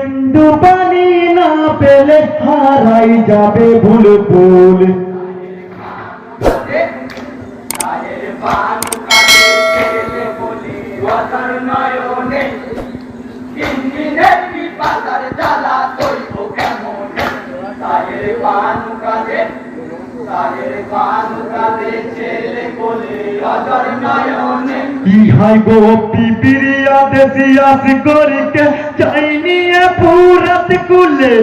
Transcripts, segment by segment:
বিন্দু পানি না পেলে হারাই যাবে ভুল ভুল। পাতার জ্বালা কেমন কাঁদে ইহাই গো পিপিরিয়া দেশি আসি করিকে চাইনি পুরাত কুলে,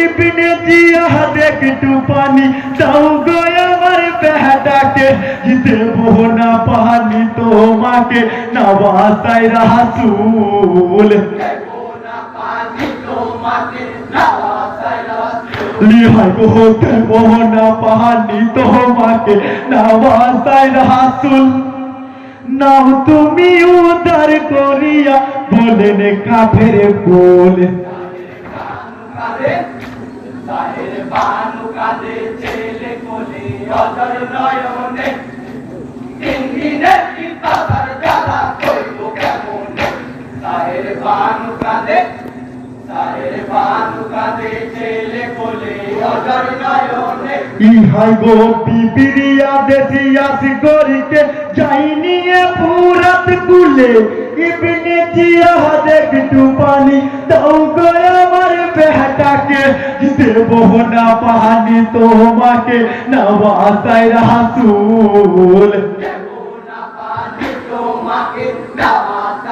ইবনে জিয়া দেখ টু পানি দাও গো আমার বেহটাকে। জিতে না পানি তোমাকে নওয়াসাই রাসূল। দেবো না পানি তোমাকে নাওয়াসায় রাসূল। লিহাই গো দেব না পানি তোমাকে নওয়াসাই রাসূল নাও তুমি উদার করিয়া বলেন কাফের তাহের বানু ছেলে কোলে অজর নয়নে। তিন দিনের কি পাতার জ্বালা কইব বানু ইহাই গো পিপিরিয়া দেশি আসি করিতে যাইনি পুরাত কুলে, ইবনে জিয়া দেখ টু পানি দাও গো আমার বেহটাকে দেব না পানি তোমাকে নওয়াসাই রাসূল। দেবো না পানি তোমাকে নাওয়াসায়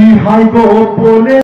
ইহাই গো বলে